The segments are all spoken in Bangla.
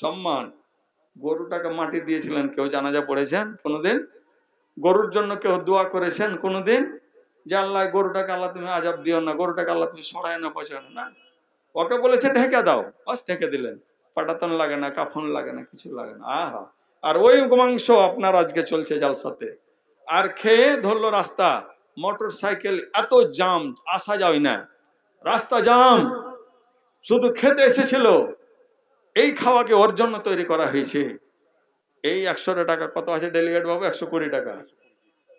সম্মান। গরুটাকে মাটি দিয়েছিলেন, কেউ জানাজা পড়েছেন কোনোদিন? গরুর জন্য কেউ দোয়া করেছেন কোনোদিন? যে আল্লাহ, গরুটাকে আল্লাহ তুমি আজাব দিও না, গরুটাকে আল্লাহ তুমি সরাই না পছানো না। ওকে বলেছে, ঢেকে দাও। বাস ঢেকে দিলেন। পাটাতন লাগে না, কাফন লাগে না, কিছু লাগে না। আহা! আর ওই মাংস আপনার আজকে চলছে জালসাতে। আর খেয়ে ধরলো রাস্তা। মোটর সাইকেল এত জাম, আসা যায় না রাস্তা জাম। শুধু খেতে এসেছিল। এই খাওয়াকে ওর জন্য তৈরি করা হয়েছে। এই একশো টাকা কত আছে ডেলিগেট বাবু? একশো কুড়ি টাকা।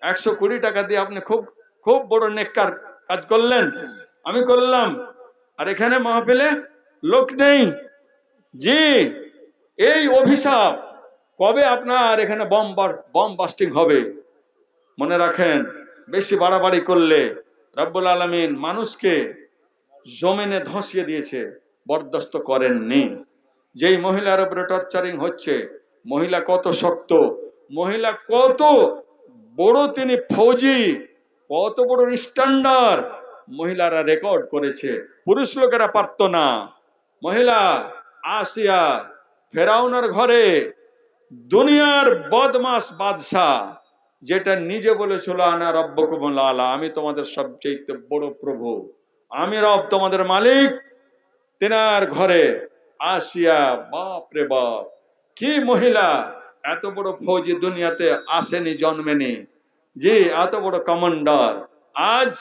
একশো কুড়ি টাকা দিয়ে আপনি খুব খুব বড় নেককার কাজ করলেন। আমি করলাম। আর এখানে মাহফিলে লোক নেই। জি, এই অভিশাপ কবে আপনার এখানে বম বম বাস্টিং হবে? মনে রাখেন, বেশি বাড়াবাড়ি করলে রব্বুল আলমিন মানুষকে জমিনে ধসিয়ে দিয়েছে, বরদাস্ত করেননি। যেই মহিলার উপরে টর্চারিং হচ্ছে, মহিলা কত শক্ত, মহিলা কত বড় তিনি ফৌজি, কত বড় স্ট্যান্ডার্ড মহিলারা রেকর্ড করেছে। পুরুষ লোকেরা পারত না। মহিলা, আসিয়া ফেরাউনার ঘরে দুনিয়ার বদমাস বাদশাহ, যেটা নিজে বলেছিল, আনা রব্বকুম আলা আমি তোমাদের সবচেয়ে বড় প্রভু। আমি রব তোমাদের মালিক। তেনার ঘরে আসিয়া, বাপ রে বাপ, কি মহিলা? এত বড় ফৌজি দুনিয়াতে আসেনি, জন্মেনি। জি, এত বড় কমান্ডার। আজ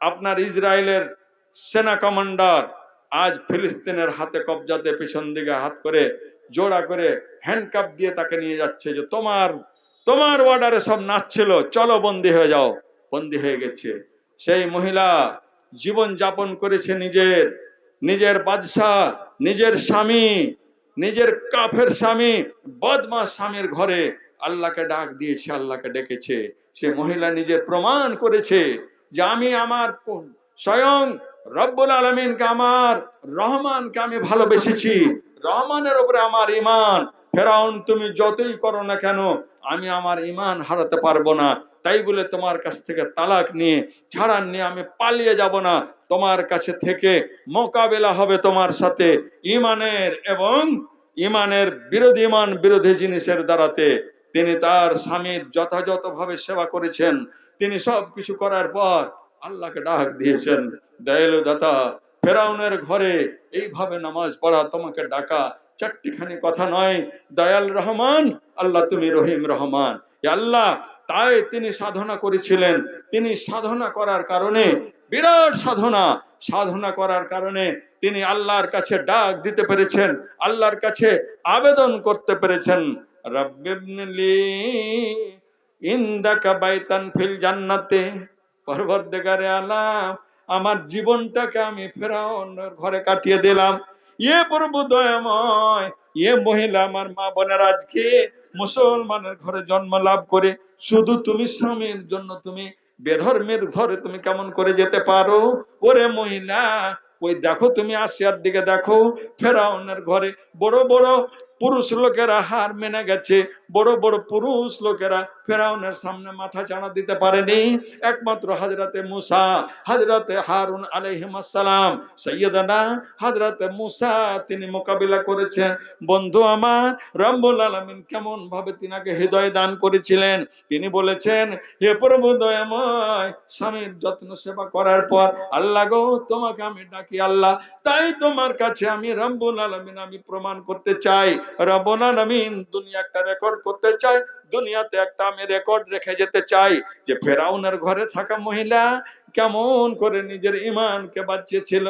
আপনার ইসরায়েলের সেনা কমান্ডার আজ ফিলিস্তিনের হাতে কবজাতে পিছন দিকে হাত করে, জোড়া করে হ্যান্ডকাপ দিয়ে তাকে নিয়ে যাচ্ছে যে, তোমার তোমার অর্ডারে সব নাচছিল, চলো বন্দি হয়ে যাও। বন্দি হয়ে গেছে। সেই মহিলা জীবন যাপন করেছে নিজের। নিজের বাদশাহ, নিজের স্বামী, নিজের কাফের স্বামী বদমাস স্বামীর ঘরে আল্লাহকে ডাক দিয়েছে, আল্লাহকে ডেকেছে। সে মহিলা নিজের প্রমাণ করেছে যে আমি আমার স্বয়ং রব্বুল আলমিনকে, আমার রহমানকে আমি ভালোবেসেছি। রহমানের উপরে আমার ইমান ফেরাউন, তুমি যতই করো না কেন, আমি আমার ইমান হারাতে পারব না। তাই বলে তোমার কাছ থেকে তালাক নিয়ে ছাড়ান নিয়ে আমি পালিয়ে যাব না। তোমার কাছে থেকে মোকাবেলা হবে তোমার সাথে ইমানের এবং ইমানের বিরোধী, ইমান বিরোধী জিনিসের দ্বারাতে। তিনি তার স্বামীর যথাযথভাবে সেবা করেছেন। তিনি সব কিছু করার পর আল্লাহকে ডাক দিয়েছেন দয়ালু দাতা ফেরাউনের ঘরে এইভাবে নামাজ পড়া তোমাকে ডাকা চারটিখানি কথা নয়। দয়াল রহমান, আল্লাহ তুমি রহিম রহমান। আল্লাহ তাই তিনি সাধনা করেছিলেন। তিনি সাধনা করার কারণে, বিরাট সাধনা। সাধনা করার কারণে তিনি আল্লাহর কাছে ডাক দিতে পেরেছেন, আল্লাহর কাছে আবেদন করতে পেরেছেন। রব্বিবনিলি ইন্দাকা বাইতান ফিল জান্নাতে, পরবর্তীকারে আলাম আমার জীবনটাকে আমি ফেরাউনের ঘরে কাটিয়ে দিলাম। ইয়ে প্রভু দয়াময় ইয়ে মহিলা আমার মা বোনের আজকে মুসলমানের ঘরে জন্ম লাভ করে, শুধু তুমি স্বামীর জন্য তুমি বেধর্মের ঘরে তুমি কেমন করে যেতে পারো? ওরে মহিলা, ওই দেখো তুমি আসিয়ার দিকে দেখো, ফেরাউনের ঘরে বড় বড় পুরুষ লোকেরা হার মেনে গেছে। বড় বড় পুরুষ লোকেরা ফেরাউনের সামনে মাথা চাড়া দিতে পারেনি। একমাত্র হাজরাতে মুসা, হাজরাতে হারুন আলাইহিমাসালাম সৈয়দানা হাজরাতে মুসা তিনি মোকাবিলা করেছেন। বন্ধু আমার, রব্বুল আলামিন কেমন ভাবে তিনাকে হৃদয় দান করেছিলেন? তিনি বলেছেন, হে প্রভু দয়াময় স্বামীর যত্ন সেবা করার পর আল্লাহ গো, তোমাকে আমি ডাকি আল্লাহ। তাই তোমার কাছে আমি রব্বুল আলামিন আমি প্রমাণ করতে চাই। রব্বুল দুনিয়া একটা রেকর্ড করতে চাই দুনিয়াতে একটা আমি রেকর্ড রেখে যেতে চাই। যে ফেরাউনের ঘরে থাকা মহিলা কেমন করে নিজের ইমানকে বাঁচিয়েছিল।